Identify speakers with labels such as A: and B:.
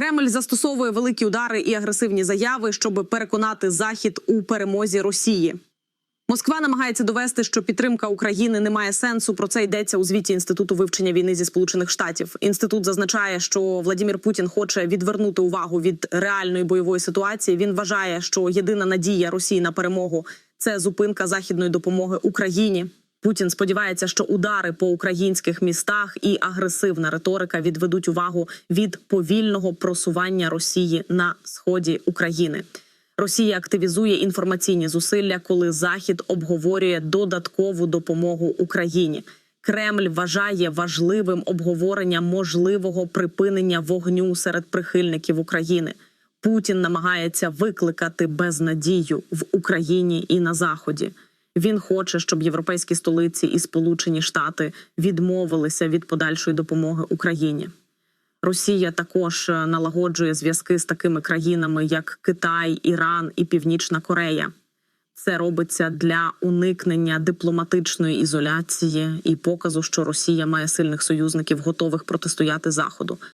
A: Кремль застосовує великі удари і агресивні заяви, щоб переконати Захід у перемозі Росії. Москва намагається довести, що підтримка України не має сенсу. Про це йдеться у звіті інституту вивчення війни зі сполучених штатів. Інститут зазначає, що Владімір Путін хоче відвернути увагу від реальної бойової ситуації. Він вважає, що єдина надія Росії на перемогу це зупинка західної допомоги Україні. Путін сподівається, що удари по українських містах і агресивна риторика відведуть увагу від повільного просування Росії на сході України. Росія активізує інформаційні зусилля, коли Захід обговорює додаткову допомогу Україні. Кремль вважає важливим обговорення можливого припинення вогню серед прихильників України. Путін намагається викликати безнадію в Україні і на Заході. Він хоче, щоб європейські столиці і Сполучені Штати відмовилися від подальшої допомоги Україні. Росія також е, налагоджує зв'язки з такими країнами, як Китай, Іран і Північна Корея. Це робиться для уникнення дипломатичної ізоляції і показу, що Росія має сильних союзників, готових протистояти Заходу.